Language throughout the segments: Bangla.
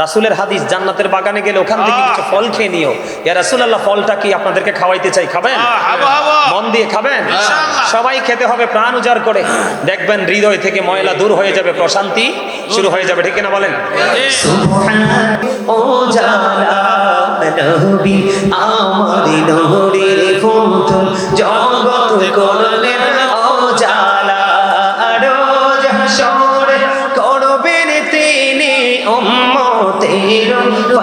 রাসুলের হাদিস জান্নাতের বাগানে গেলে ওখান থেকে কিছু ফল খেয়ে নিও। ইয়া রাসুলাল্লাহ ফলটা কি আপনাদেরকে খাওয়াইতে চাই? খাবেন? মন দিয়ে খাবেন? সবাই খেতে হবে প্রাণ উজাড় করে। দেখবেন হৃদয় থেকে ময়লা দূর হয়ে যাবে প্রশান্তি শুরু হয়ে যাবে ঠিক না বলেন? ও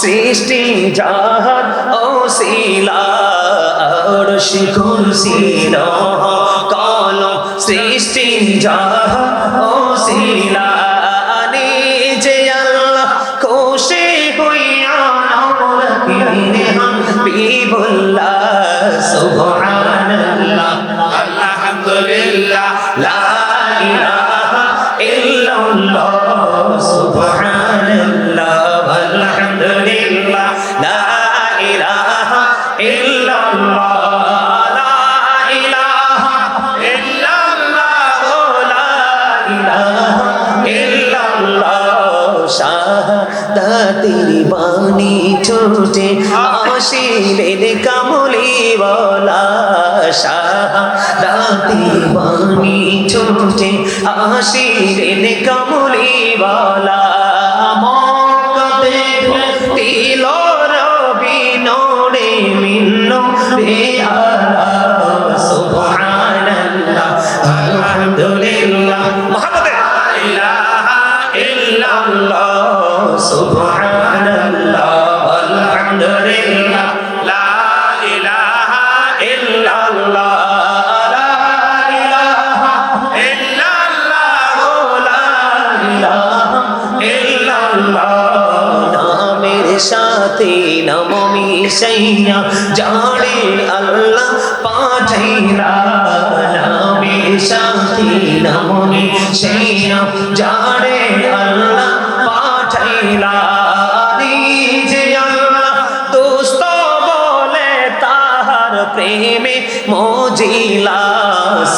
সৃষ্টি জাহান ও শিলা অর্শ কুরসি লৌহ কলম সৃষ্টি জাহান ও শিলা নিজে আল্লাহ খুশি হইয়া আমরা কিনে হাবিবুল্লাহ সুবহানাল্লাহ। আলহামদুলিল্লাহ। লা ইলাহা ইল্লাল্লাহ। শাহাদাতের বাণী ছোটে আসিলেন কামলি বলা শাহাদাতের বাণী ছোটে কামলি বলা। মক্কাতে তিল রবি মিন্ন রে আলা। মিশাইয়া জানে আল্লাহ পাঠাইলা নামের সাথে নাম মিশাইয়া জানে আল্লাহ পাঠাইলা প্রেমে মজিলা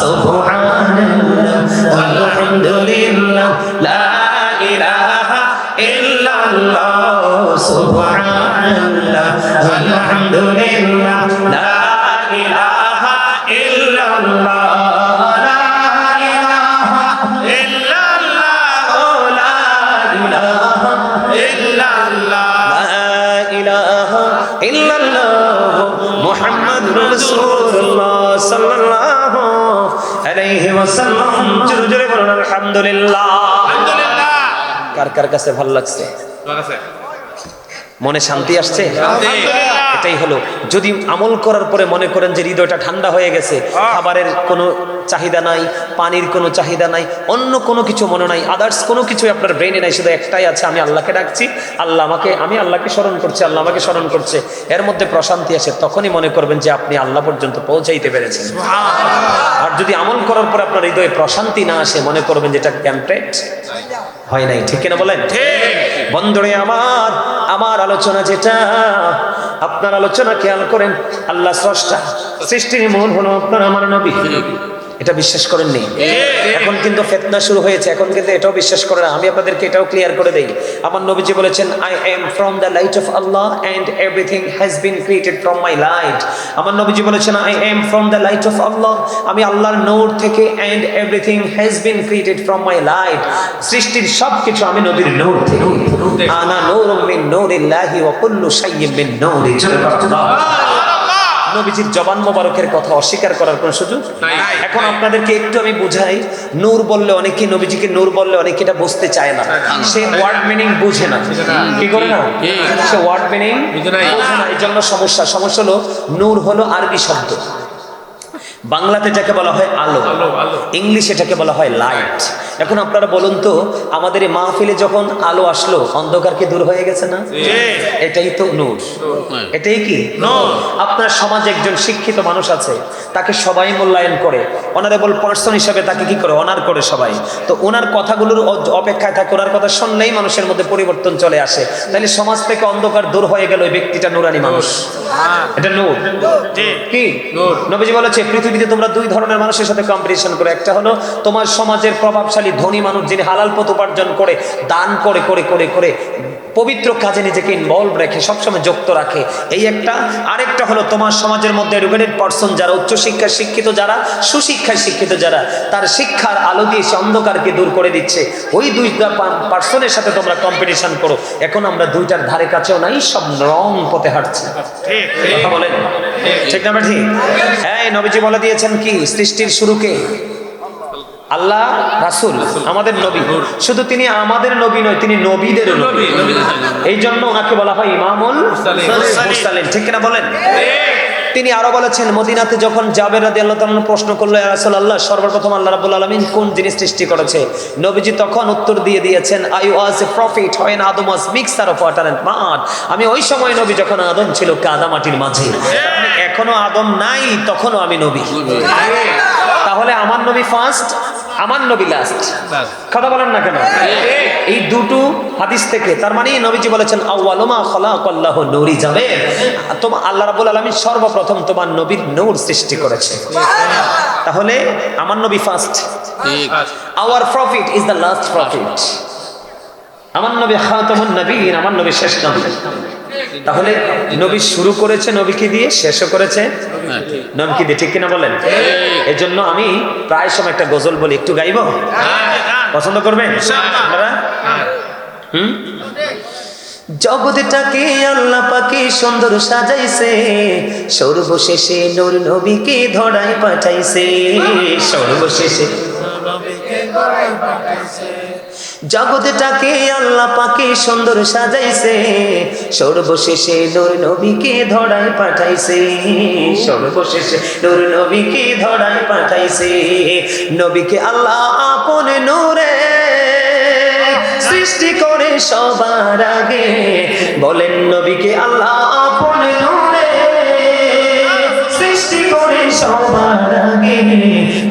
সুবহানাল্লাহ আলহামদুলিল্লাহ লা ইলাহা ইল্লাল্লাহ সুবহানাল্লাহ illallah walhamdulillah la ilaha illallah আলহামদুলিল্লাহ কার কার কাছে ভালো লাগছে মনে শান্তি আসছে? এটাই হলো। যদি আমল করার পরে মনে করেন যে হৃদয়টা ঠান্ডা হয়ে গেছে খাবারের কোনো চাহিদা নাই পানির কোনো চাহিদা নাই অন্য কোনো কিছু মনে নাই আদার্স কোনো কিছু আপনার ব্রেনে নাই শুধু একটাই আছে আমি আল্লাহকে ডাকছি আল্লাহ আমাকে আমি আল্লাহকে স্মরণ করছি আল্লাহ আমাকে স্মরণ করছে এর মধ্যে প্রশান্তি আসে তখনই মনে করবেন যে আপনি আল্লাহ পর্যন্ত পৌঁছাইতে পেরেছেন। আর যদি আমল করার পর আপনার হৃদয়ে প্রশান্তি না আসে মনে করবেন যে এটা ক্যাম্পেট হয় নাই ঠিক কিনা বলেন? বন্ধুরে আমার আমার আলোচনা যেটা, আপনার আলোচনা খেয়াল করেন, আল্লাহ স্রষ্টা, সৃষ্টির মূল হলো আপনার আমার নবী। এটা বিশ্বাস করেননি। এখন কিন্তু ফেতনা শুরু হয়েছে এখন কিন্তু এটাও বিশ্বাস করে না। আমি আপনাদেরকে এটাও ক্লিয়ার করে দেই। আমার নবীজি বলেছেন I am from the light of Allah and everything has been created from my light আমার নবীজি বলেছেন I am from the light of Allah আমি আল্লাহর নূর থেকে and everything has been created from my light সৃষ্টির সব কিছু আমি নবীর নূর থেকে। আনা নূরুম মিন নূরিল্লাহি ওয়া কুল্লু শাইইন মিন নূরি। নবীজির জবান মোবারকের কথা অস্বীকার করার কোনো সুযোগ এখন আপনাদেরকে একটু আমি বুঝাই নূর বললে অনেকে নবীজিকে নূর বললে অনেকে এটা বুঝতে চায় না। সে ওয়ার্ড মিনিং বুঝে না। কি করে না? সে ওয়ার্ড মিনিং বুঝে না এই জন্য সমস্যা। সমস্যা হলো নূর হলো আরবি শব্দ। বাংলাতে যাকে বলা হয় আলো। ইংলিশ এটাকে বলা হয় লাইট এখন আপনারা বলুন তো আমাদের এই মাহফিলে যখন আলো আসলো অন্ধকার কি দূর হয়ে গেছে না? এটাই তো নূর। এটাই কি? আপনার সমাজে একজন শিক্ষিত মানুষ আছে তাকে সবাই মূল্যায়ন করে অনারেবল পার্সন হিসাবে তাকে কি করে? অনার করে সবাই। তো ওনার কথাগুলোর অপেক্ষায় থাকে ওনার কথা শুনলেই মানুষের মধ্যে পরিবর্তন চলে আসে। তাহলে সমাজ থেকে অন্ধকার দূর হয়ে গেল ওই ব্যক্তিটা নুরানি মানুষ। এটা নূর। কি? নবীজি বলেছে পৃথিবীতে তোমরা দুই ধরনের মানুষের সাথে কম্পিটিশন করো। একটা হলো তোমার সমাজের প্রভাবশালী ধনী মানুষ যিনি হালাল পথ উপার্জন করে দান করে করে করে করে পবিত্র কাজে নিজেকে ইনভলভ রেখে সবসময় যুক্ত রাখে। এই একটা। আরেকটা হলো তোমার সমাজের মধ্যে এডুকেটেড পার্সন যারা উচ্চশিক্ষায় শিক্ষিত যারা সুশিক্ষায় শিক্ষিত যারা তার শিক্ষার আলো দিয়ে সে অন্ধকারকে দূর করে দিচ্ছে। ওই দুই পার্সনের সাথে তোমরা কম্পিটিশন করো। এখন আমরা দুইটার ধারে কাছেও নাই সব রং পথে হাঁটছি। ঠিক কথা বলেন? ঠিক না ঠিক হ্যাঁ নবীজি বলে দিয়েছেন কি? সৃষ্টির শুরুকে। আল্লাহ রাসূল আমাদের নবী। শুধু তিনি আমাদের নবী নয় তিনি নবীদের নবী এই জন্য ওনাকে বলা হয় ইমামুল ঠিক কিনা বলেন? তিনি আরও বলেছেন মদিনাতে যখন জাবের রাদি আল্লাহ প্রশ্ন করল ইয়া রাসূলুল্লাহ সর্বপ্রথম আল্লাহ রাব্বুল আলামিন কোন জিনিস সৃষ্টি করেছে? নবীজি তখন উত্তর দিয়ে দিয়েছেন আই ওয়াজ এ প্রফিট হয় না Adam was mixture of water আমি ওই সময় নবী যখন আদম ছিল কাদা মাটির মাঝে। এখনও আদম নাই তখনও আমি নবী। তাহলে আমার নবী ফার্স্ট আমার নবী লাস্ট কথা বলেন না কেন? এই দুটো হাদিস থেকে তার মানে নবীজি বলেছেন আউয়ালুমা খলাকাল্লাহু নূরি যাবে তোমার আল্লাহ রাব্বুল আলামিন সর্বপ্রথম তোমার নবীর নূর সৃষ্টি করেছে তাহলে আমার নবী first our prophet is the last prophet আমার নবী খাতামুন নবীন আমার নবী শেষ নবী। তাহলে নবী শুরু করেছে নবীকে দিয়ে শেষও করেছে। নবীকে দিয়ে ঠিক কিনা বলেন? এর জন্য আমি প্রায় সময় একটা গজল বলি একটু গাইবো? পছন্দ করবেন? আপনারা? হুম? জগৎটাকে আল্লাহ পাকে সুন্দর সাজাইছে সর্বশেষে নূর নবীকে ধরায় পাঠাইছে। সর্বশেষে জগৎটাকে আল্লাহ পাকে সুন্দর সাজাইছে। সর্বশেষে নূর নবীকে ধরায় পাঠাইছে। সর্বশেষে নূর নবীকে ধরায় পাঠাইছে। নবীকে আল্লাহ আপন নূরে সৃষ্টি করে সবার আগে। বলেন নবীকে আল্লাহ আপন নূরে সৃষ্টি করে সবার আগে।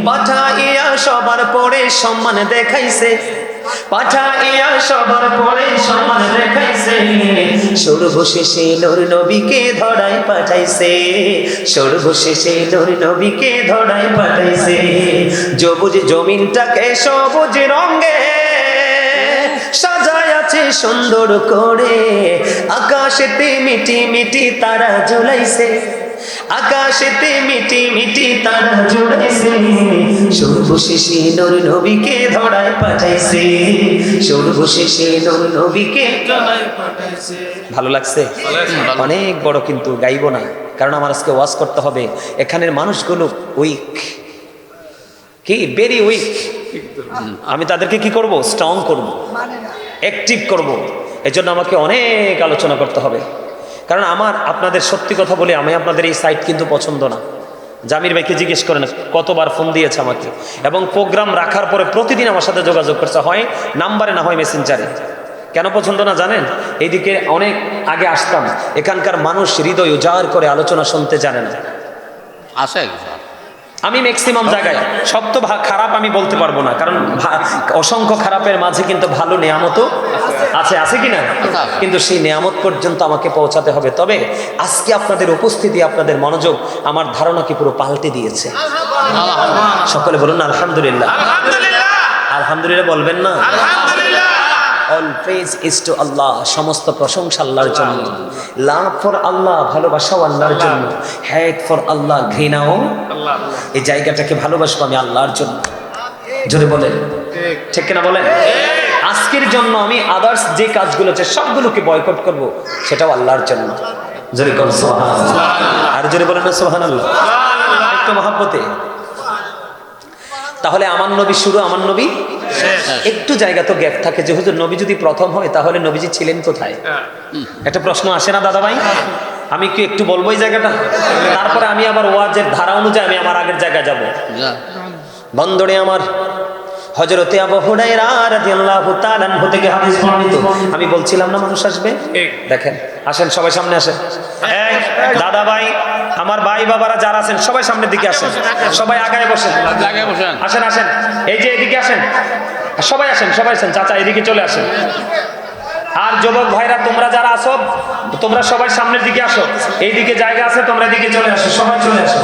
পাঠাইয়া সবার পরে সম্মান দেখাইছে। পাঠাইয়া সবার পরে সম্মান দেখাইছে। সর্বশেষে নূর পাঠাইছে। জমিনটাকে সবুজ রঙে সাজায় আছে সুন্দর করে। আকাশেতে মিটি মিটি তারা ঝুলাইছে। আকাশেতে মিটি মিটি তারা জুড়াইছে। সর্বশেষে নূর নবীকে ধরায় পাঠাইছে। সর্বশেষে নূর নবীকে ভালো লাগছে? অনেক বড় কিন্তু গাইব না। কারণ আমার আজকে ওয়াজ করতে হবে। এখানের মানুষগুলো উইক কি? ভেরি উইক আমি তাদেরকে কি করব? স্ট্রং করব। অ্যাক্টিভ করব। এজন্য আমাকে অনেক আলোচনা করতে হবে। কারণ আমার আপনাদের সত্যি কথা বলি, আমি আপনাদের এই সাইট কিন্তু পছন্দ না। জামির ভাইকে জিজ্ঞেস করেন, কতবার ফোন দিয়েছে আমাকে? এবং প্রোগ্রাম রাখার পরে প্রতিদিন আমার সাথে যোগাযোগ করছে, হয় নাম্বারে না হয় মেসেঞ্জারে কেন পছন্দ না জানেন? এইদিকে অনেক আগে আসতাম, এখানকার মানুষ হৃদয় উজাড় করে আলোচনা শুনতে জানেন না। আছে আমি ম্যাক্সিমাম জায়গায় সব তো ভা- খারাপ আমি বলতে পারব না কারণ অসংখ্য খারাপের মাঝে কিন্তু ভালো নিয়ামতও আছে আছে কি না কিন্তু সেই নিয়ামত পর্যন্ত আমাকে পৌঁছাতে হবে। তবে আজকে আপনাদের উপস্থিতি আপনাদের মনোযোগ আমার ধারণাকে পুরো পাল্টে দিয়েছে? সকলে বলুন আলহামদুলিল্লাহ। আলহামদুলিল্লাহ। আলহামদুলিল্লাহ বলবেন না? All praise is to Allah সমস্ত প্রশংসা আল্লাহর জন্য। লাভ ফর আল্লাহ ভালোবাসাও আল্লাহর জন্য। হ্যাট ফর আল্লাহ ঘৃণাও এই জায়গাটাকে ভালোবাসবো আমি আল্লাহর জন্য। জোরে বলেন। ঠিক কিনা বলেন? আজকের জন্য আমি আদার্স যে কাজগুলো আছে, সবগুলোকে বয়কট করব, সেটাও আল্লাহর জন্য। জোরে কোন আর জোরে বলেন না সোহান আল্লাহ একটু মহাব্বতে। তাহলে আমার নবী শুরু, আমার নবী একটু জায়গা তো গ্যাপ থাকে যে হুজুর নবী যদি প্রথম হয় তাহলে নবীজি ছিলেন কোথায়? একটা প্রশ্ন আসে না দাদা ভাই আমি কি একটু বলব এই জায়গাটা? তারপরে আমি আবার ওয়াজের ধারা অনুযায়ী আমি আমার আগের জায়গায় যাব। বন্দরে আমার হজরতে থেকে হাদিস বর্ণিত। আমি বলছিলাম না মানুষ আসবে? দেখেন আসেন সবাই সামনে আসেন। দাদা ভাই আমার ভাই বাবারা যারা আছেন সবাই সামনের দিকে আসেন। সবাই আগায় বসেন। আসেন আসেন। এই যে এদিকে আসেন। সবাই আসেন সবাই আসেন। চাচা এদিকে চলে আসেন। আর যুবক ভাইরা তোমরা যারা আসো তোমরা সবাই সামনের দিকে আসো। এইদিকে জায়গা আছে তোমরা এদিকে চলে আসো। সবাই চলে আসো।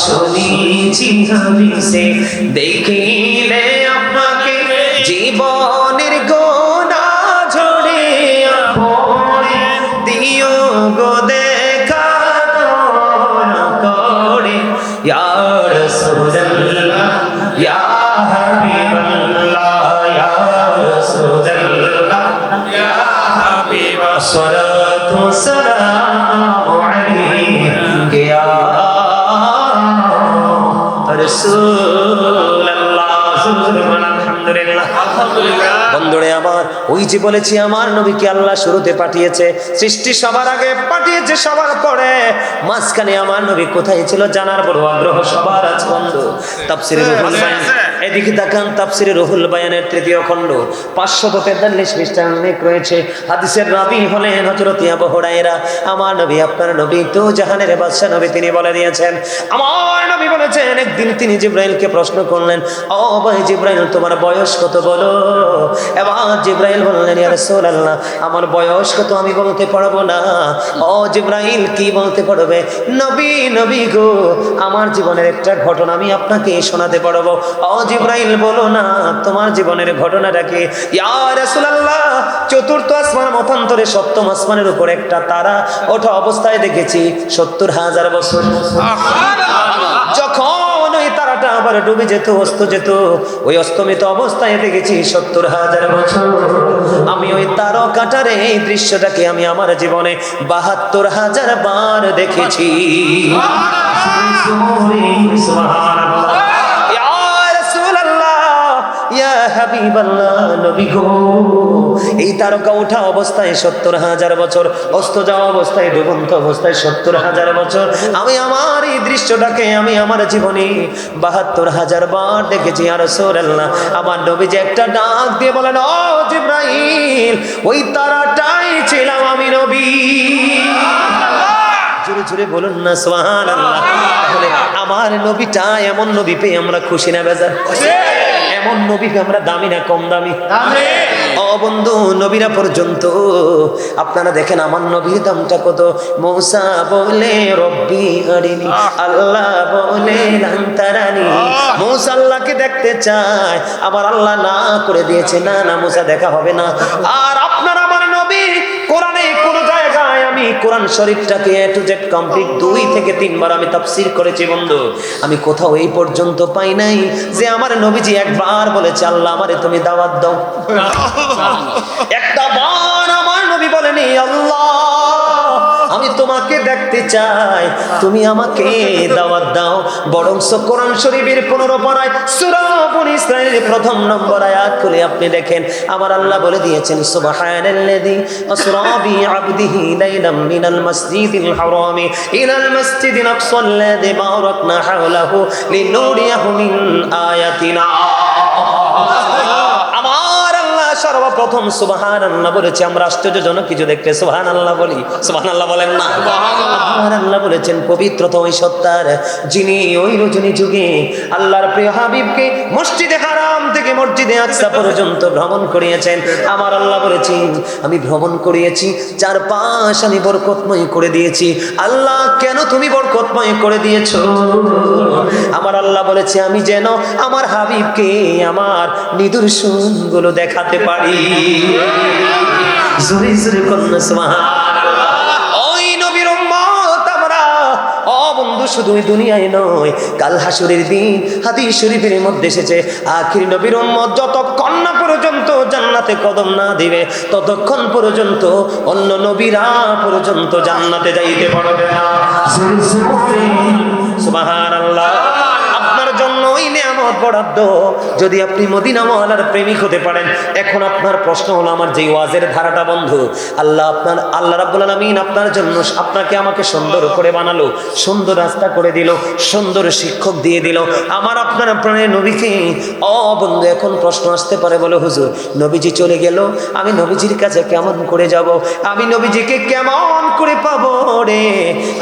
শুনেছি হাদিসে দেখিলে আপনাকে জীবনের ওই যে বলেছি আমার নবীকে আল্লাহ শুরুতে পাঠিয়েছে সৃষ্টি সবার আগে পাঠিয়েছে সবার পরে। মাঝখানে আমার নবী কোথায় ছিল জানার বড় আগ্রহ সবার আছে বন্ধু। তাফসিরে এদিকে তাকান তাফসিরে রুহুল বায়ানের তৃতীয় খণ্ড। পাঁচশত তেতাল্লিশ পৃষ্ঠা উল্লেখ রয়েছে। হাদিসের রাবি হলেন হজরত আবু হুরায়রা। আমার নবী, আপনার নবী তো জাহানের বাদশা নবী তিনি বলে দিয়েছেন। আমার নবী বলেছেন, একদিন তিনি জিব্রাইলকে প্রশ্ন করলেন, ও ভাই জিব্রাইল, তোমার বয়স কত বলো? এবার জিব্রাইল বললেন, ইয়া রাসূলুল্লাহ, আমার বয়স কত আমি বলতে পারব না। ও জিব্রাইল, কি বলতে পারবে? নবী নবী গো, আমার জীবনের একটা ঘটনা আমি আপনাকে শোনাতে পারব। ও জিব্রাইল বলো না, তোমার জীবনের ঘটনাটা কি? রাসূলুল্লাহ, চতুর্থ আসমান মতান্তরে সপ্তম আসমানের উপর একটা তারা। ওঠা অবস্থায় দেখেছি সত্তর হাজার বছর। যখন ওই তারাটা আবার ডুবে যেত, অস্ত যেত, ওই অস্তমিত অবস্থায় দেখেছি সত্তর হাজার বছর। আমি ওই তারকাটারে এই দৃশ্যটাকে আমি আমার জীবনে বাহাত্তর হাজার বার দেখেছি। এই তারকা ওঠা অবস্থায় সত্তর হাজার বছর, অস্ত যাওয়া অবস্থায়, ডুবন্ত অবস্থায় সত্তর হাজার বছর। আমি আমার এই দৃশ্যটাকে, আমি আমার জীবনে বাহাত্তর হাজার বার দেখেছি, আর সোরাল্লাহ, আমার নবী যে একটা ডাক দিয়ে বলেন, ও জিব্রাইল, ওই তারাটাই ছিলাম আমি নবী। বলুন না আল্লাহ আমার নবীটা এমন নবী পেয়ে আমরা খুশি না, বেজার। এমন নবীকে আমরা দামি না কম দামি? অবন্ধু নবীরা পর্যন্ত আপনারা দেখেন আমার নবীর দামটা কত? মৌসা বলে রব্বি আরিনি আল্লাহ বলে লান্তারানি মৌসা আল্লাহকে দেখতে চায় আবার আল্লাহ না করে দিয়েছে না না মৌসা দেখা হবে না। আর কোরআন শরীফটাকে এ টু জেড কমপ্লিট দুই থেকে তিনবার আমি তাফসীর করেছি বন্ধু। আমি কোথাও এই পর্যন্ত পাই নাই যে আমার নবীজি একবার বলেছে আল্লাহ আমারে তুমি দাওয়াত দাও। একটা বার আমার নবী বলেনি আল্লাহ আমি তোমাকে দেখতে চাই। তুমি আমাকে দাওয়াত দাও। বরং কোরআন শরীফের পনেরো পাড়ায় সুরাবন ইসরায়েলের প্রথম নম্বর আয়াত খুলে আপনি দেখেন। আমার আল্লাহ বলে দিয়েছেন, সুবহানাল্লাযী আসরা বি আবদিহি লাইলাম মিনাল মাসজিদিল হারামি ইলাল মাসজিদিল আকসাল্লাযী বারাকনা হাওলাহু লিনুরিয়াহু মিন আয়াতিনা। সর্বপ্রথম সুবহান আল্লাহ বলেছে আমরা আশ্চর্যজনক কিছু দেখতে সুবহান আল্লাহ বলি। সুবহান আল্লাহ বলেন না। আল্লাহ বলেছেন পবিত্রতা ওই সত্তার যিনি ওই রজনী যুগে আল্লাহর প্রিয় হাবিবকে মসজিদে হারাম থেকে মসজিদে আকসা পর্যন্ত ভ্রমণ করিয়েছেন। আমার আল্লাহ বলেছেন আমি ভ্রমণ করিয়েছি চার পাশ আমি বরকতময় করে দিয়েছি। আল্লাহ কেন তুমি বরকতময় করে দিয়েছ? আমার আল্লাহ বলেছে আমি যেন আমার হাবিবকে আমার নিদর্শনগুলো দেখাতে পারি। জোরে জোরে কন্যা সুবহানাল্লাহ। ওই নবীর উম্মত আমরা। ও শুধু দুনিয়ায় নয় কাল হাসুরের দিন হাদিস শরীফের মধ্যে এসেছে আখির নবীর উম্মত যতক্ষণ না পর্যন্ত জান্নাতে কদম না দিবে ততক্ষণ পর্যন্ত অন্য নবীরা পর্যন্ত জান্নাতে যাইতে পারবে না। সুবহানাল্লাহ। বরাদ্দ। যদি আপনি প্রেমিক হতে পারেন, এখন আপনার প্রশ্ন হলো, আমার যে ওয়াজের ধারাটা আল্লাহ আপনার আল্লাহ আপনার জন্য আপনাকে আমাকে সুন্দর করে বানালো, সুন্দর রাস্তা করে দিল, সুন্দর শিক্ষক দিয়ে দিল। আমার আপনার নবীকে, অ বন্ধু, এখন প্রশ্ন আসতে পারে বলে, হুজুর, নবীজি চলে গেল, আমি নবীজির কাছে কেমন করে যাব? আমি নবীজিকে কেমন করে পাবো রে?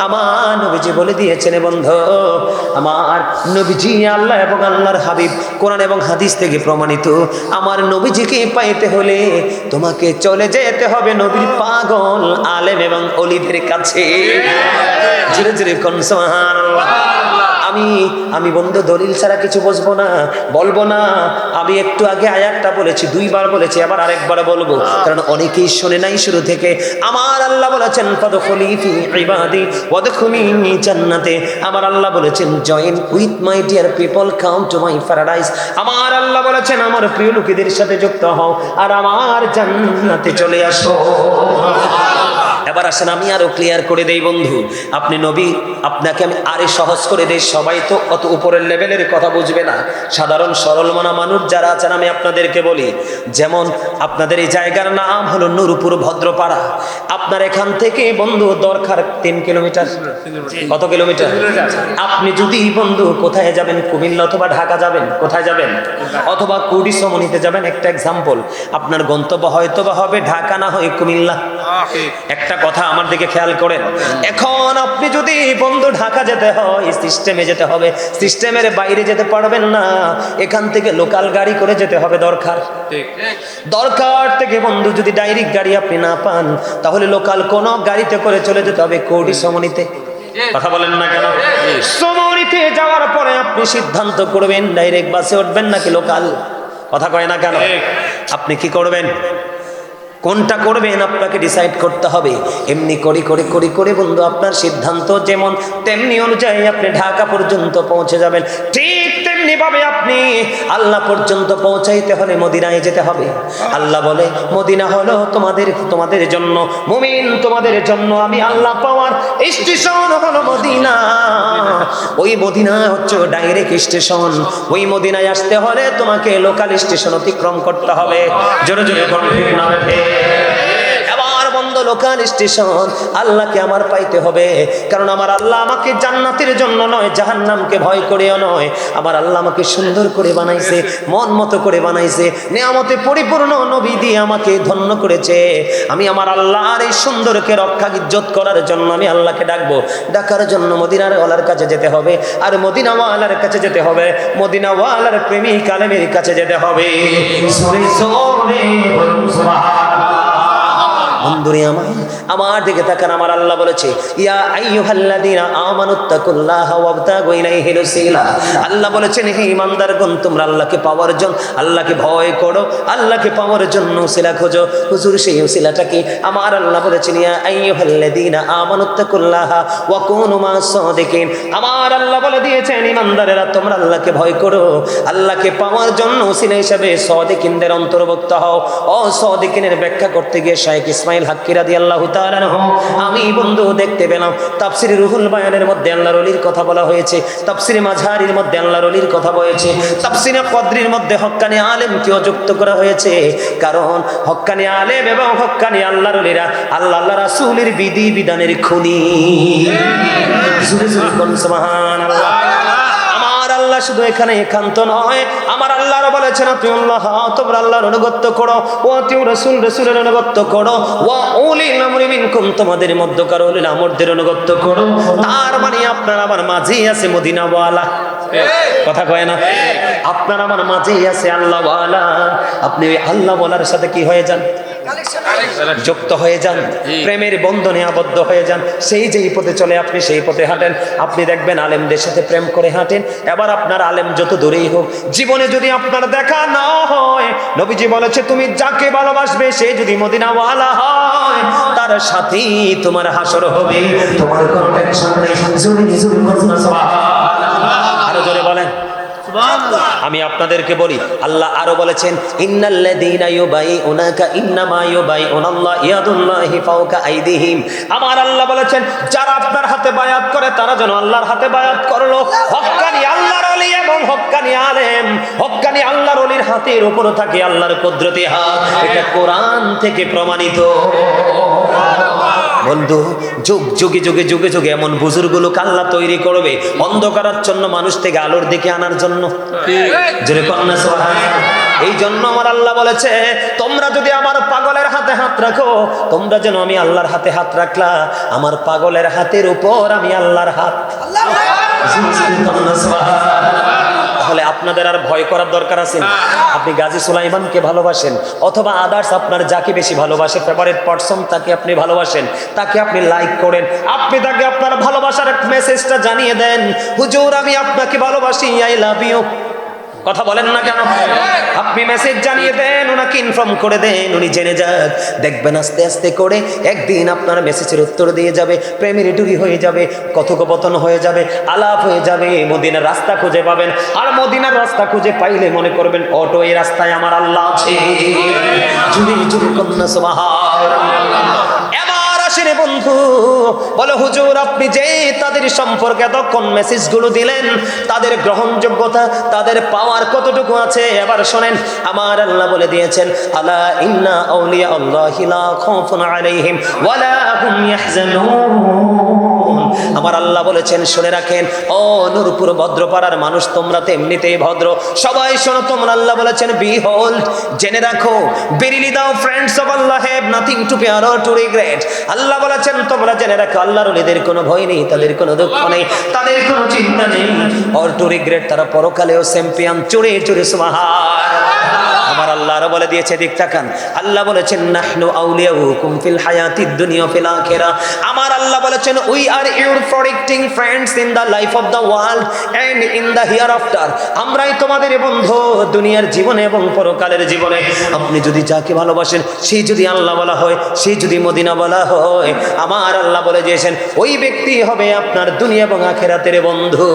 আমার নবীজি বলে দিয়েছেন বন্ধু, আমার নবীজি আল্লাহ এবং আল্লাহর হাবিব কোরআন এবং হাদিস থেকে প্রমাণিত। আমার নবীজিকে পাইতে হলে তোমাকে চলে যেতে হবে নবীর পাগল আলেম এবং অলিদের কাছে। জোরে জোরে কোন সুবহানাল্লাহ। আমি আমি বন্ধু, দলিল ছাড়া কিছু বুঝব না। বলব না। আমি একটু আগে আয়াতটা বলেছি, দুইবার বলেছি, আবার আরেকবার বলব। কারণ অনেকেই শোনে নাই শুরু থেকে। আমার আল্লাহ বলেছেন জান্নাতে। আমার আল্লাহ বলেছেন, join with my dear people, come to my paradise. আমার আল্লাহ বলেছেন, আমার প্রিয় লোকেদের সাথে যুক্ত হও। আর আমার জান্নাতে চলে আসো। এবার আসেন আমি আরও ক্লিয়ার করে দেই বন্ধু। আপনি নবী আপনাকে আমি আরে সহজ করে দেই। সবাই তো অত উপরের লেভেলের কথা বুঝবে না। সাধারণ সরল মনা মানুষ যারা আছেন আমি আপনাদেরকে বলি যেমন আপনাদের এই জায়গার নাম হলো নুরপুর ভদ্রপাড়া। আপনার এখান থেকে বন্ধু দরকার তিন কিলোমিটার? কত কিলোমিটার? আপনি যদি বন্ধু কোথায় যাবেন কুমিল্লা অথবা ঢাকা যাবেন কোথায় যাবেন? অথবা কুড়ি সমনিতে যাবেন একটা এক্সাম্পল আপনার গন্তব্য হয়তো বা হবে ঢাকা না হয় কুমিল্লা। একটা কথা আমার দিকে খেয়াল করেন। এখন আপনি যদি বন্ধু ঢাকা যেতে হয় সিস্টেমে যেতে হবে সিস্টেমের বাইরে যেতে পারবেন না এখান থেকে লোকাল গাড়ি করে যেতে হবে দরকার। দরকার থেকে বন্ধু যদি ডাইরেক্ট গাড়ি আপনি না পান তাহলে লোকাল কোন গাড়িতে করে চলে যেতে হবে কৌডি সমনিতে। কথা বলেন না কেন? সমনিতে যাওয়ার পরে আপনি সিদ্ধান্ত করবেন ডাইরেক্ট বাসে উঠবেন নাকি লোকাল? কথা কয় না কেন? আপনি কি করবেন? কোনটা করবেন আপনাকে ডিসাইড করতে হবে। এমনি করে করে করে করে বন্ধু, আপনার সিদ্ধান্ত যেমন, তেমনি অনুযায়ী আপনি ঢাকা পর্যন্ত পৌঁছে যাবেন। ঠিক তেমনি ভাবে আপনি। আল্লাহ পর্যন্ত পৌঁছাইতে হলে মদিনায় যেতে হবে। আল্লাহ বলে, মদিনা হলো তোমাদের তোমাদের জন্য, মুমিন তোমাদের জন্য আমি আল্লাহ পাওয়ার স্টেশন হলো মদিনা। ওই মদিনা হচ্ছে ডাইরেক্ট স্টেশন। ওই মদিনায় আসতে হলে তোমাকে লোকাল স্টেশন অতিক্রম করতে হবে। জোরে জোরে না লোকাল স্টেশন। আল্লাহকে আমার পাইতে হবে। কারণ আমার আল্লাহ আমাকে জান্নাতের জন্য নয়, জাহান্নামকে ভয় করেও নয়। আমার আল্লাহ আমাকে সুন্দর করে বানাইছে, মন মতো করে বানাইছে, নেয়ামতে পরিপূর্ণ নবী দিয়ে আমাকে ধন্য করেছে। আমি আমার আল্লাহর এই সুন্দরকে রক্ষা ইজ্জত করার জন্য আমি আল্লাহকে ডাকবো। ডাকার জন্য মদিনার ওয়ালার কাছে যেতে হবে আর মদিনা ওয়ালার কাছে যেতে হবে। মদিনা ওয়ালার প্রেমিক আলেমের কাছে যেতে হবে। সুরে সুরে সুবহানাল্লাহ। বন্ধুরে আমার দিকে তাকান, আমার আল্লাহ বলেছে, ইয়া আইয়ুহাল্লাযীনা আমানুত্তাকুল্লাহা ওয়াবতাগু ইলাইহিল ওসিলা আল্লাহ বলেছেন, হে ইমানদারগণ, তোমরা আল্লাহকে পাওয়ার জন্য, আল্লাহকে ভয় করো, আল্লাহকে পাওয়ার জন্য ওসিলা খোঁজো। হুজুর, সেই ওসিলাটা কি? আমার আল্লাহ বলেছেন, ইয়া আইয়ুহাল্লাযীনা আমানুত্তাকুল্লাহা ওয়া কুনু মাস সাদিকিন। আমার আল্লাহ বলে দিয়েছেন, ইমানদারেরা, তোমরা আল্লাহকে ভয় করো। আল্লাহকে পাওয়ার জন্য ওসিলা হিসাবে সাদিকিনদের অন্তর্ভুক্ত হও। ও সাদিকিনের ব্যাখ্যা করতে গিয়ে শাইখ ইসমাইল হাক্কি রাদিয়াল্লাহু তাআলা আমি বন্ধু দেখতে পেলাম। তাফসির রুহুল বায়ানের মধ্যে আল্লাহর ওলির কথা বলা হয়েছে। তাফসির মাঝহারির মধ্যে আল্লাহর ওলির কথা বলেছে। তাফসিরে কদরির মধ্যে হক্কানি আলেমকেও যুক্ত করা হয়েছে। কারণ হক্কানি আলেম এবং হক্কানি আল্লাহ রলিরা আল্লাহ আল্লাহ রাসূলের বিধি বিধানের খুনি আমার আল্লাহ শুধু এখানে একান্ত নয়। আমার আল্লাহর বলেছেন আল্লাহ তোমরা আল্লাহর অনুগত্য করো। ও তুই রসুল রসুলের অনুগত্য করো। ও উলিল আমরি মিনকুম তোমাদের মধ্যকার উলিল আমরদের অনুগত্য করো। তার মানে আপনার আমার মাঝেই আছে মদিনাওয়ালা। কথা কয় না? আপনার আমার মাঝেই আছে আল্লাহওয়ালা। আপনি ওই আল্লাহ বলার সাথে কি হয়ে যান? যুক্ত হয়ে যান প্রেমের বন্ধনে আবদ্ধ হয়ে যান। সেই যেই পথে চলে আপনি সেই পথে হাঁটেন। আপনি দেখবেন আলেমদের সাথে প্রেম করে হাঁটেন। এবার আপনার আলেম যত দূরেই হোক জীবনে যদি আপনার দেখা না হয় নবীজি বলেছে তুমি যাকে ভালোবাসবে সে যদি মদিনাওয়ালা হয় তার সাথেই তোমার হাসর হবে তোমার কোনো টেনশন নেই আমি আপনাদেরকে বলি, আল্লাহ আরও বলেছেন, ইন্নাল্লাযীনা ইউবাইউনাকা ইন্নামা ইউবাইউনাল্লাহ ইয়াদুল্লাহি ফাওকা আইদিহিম। আমার আল্লাহ বলেছেন, যারা আপনার হাতে বায়াত করে, তারা যেন আল্লাহর হাতে বায়াত করল। হক্কানি আল্লাহর ওলি এবং হক্কানি আলেম। হক্কানি আল্লাহর ওলির হাতের উপর থাকে আল্লাহর কুদরতি হাত। এটা কোরআন থেকে প্রমাণিত। বন্ধু যুগ যুগে যুগে যুগে যুগে এমন বুজুর্গ লোক আল্লাহ তৈরি করবে অন্ধকারাচ্ছন্ন মানুষ থেকে আলোর দিকে আনার জন্য। জোরে কন্যা এই জন্য আমার আল্লাহ বলেছে তোমরা যদি আমার পাগলের হাতে হাত রাখো তোমরা যেন আমি আল্লাহর হাতে হাত রাখলা আমার পাগলের হাতের উপর আমি আল্লাহর হাত সুবহানাল্লাহ। তাহলে আপনাদের আর ভয় করার দরকার আছে আপনি গাজী সুলাইমানকে ভালোবাসেন অথবা আদার্স আপনার যাকে বেশি ভালোবাসে ফেভারিট পার্সন তাকে আপনি ভালোবাসেন তাকে আপনি লাইক করেন আপনি তাকে আপনার ভালোবাসার মেসেজটা জানিয়ে দেন হুজুর আমি আপনাকে ভালোবাসি আই লাভ ইউ কথা বলেন না কেন? আপনি মেসেজ জানিয়ে দেন, ওনাকে ইনফর্ম করে দেন, উনি জেনে যাক। দেখবেন আস্তে আস্তে করে একদিন আপনার মেসেজের উত্তর দিয়ে যাবে প্রেমিরিটুরি হয়ে যাবে, কথোপকথন হয়ে যাবে, আলাপ হয়ে যাবে, মদিনার রাস্তা খুঁজে পাবেন। আর মদিনার রাস্তা খুঁজে পাইলে মনে করবেন, অটো, এই রাস্তায় আমার আল্লাহ আছে। জুড়ে জুড়ে কন্যা। রে বন্ধু। বলো, হুজুর, আপনি যে তাদের সম্পর্কে এতক্ষণ মেসেজগুলো দিলেন, তাদের গ্রহণযোগ্যতা, তাদের পাওয়ার কতটুকু আছে? এবার শোনেন, আমার আল্লাহ বলে দিয়েছেন, আলা ইন্না আউলিয়া আল্লাহ লা খাউফুন আলাইহিম, ওয়ালা হুম ইয়াহজানুন। আমার আল্লাহ বলেছেন, শুনে রাখেন, ও নূরপুর ভদ্রপাড়ার মানুষ, তোমরা তো এমনিতেই ভদ্র। সবাই শোনো, তোমরা আল্লাহ বলেছেন বি হোল্ড জেনে রাখো, verily the friends of Allah have nothing to or to regret আল্লাহ বলেছেন, তোমরা জেনে রাখো, আল্লাহর ওলিদের কোনো ভয় নেই, তাদের কোনো দুঃখ নেই, তাদের কোনো চিন্তা নেই অর টু রিগ্রেট তারা পরকালেও চ্যাম্পিয়ন চুরে চুরে সুমাহার আমার আল্লাহ আরও বলে দিয়েছে দিক তাকান। আল্লাহ বলেছেন নাহনু আউলিয়াউকুম ফিল হায়াতিদ দুনিয়া ফিল আখিরা। আমার আল্লাহ বলেছেন we are your protecting friends in the life of the world and in the hereafter আমরাই তোমাদের বন্ধু দুনিয়ার জীবনে এবং পরকালের জীবনে। আপনি যদি যাকে ভালোবাসেন সেই যদি আল্লাহ বলা হয় সেই যদি মদিনা বলা হয় আমার আল্লাহ বলে দিয়েছেন ওই ব্যক্তি হবে আপনার দুনিয়া এবং আখেরাতের বন্ধু।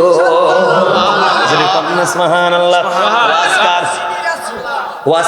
আজকে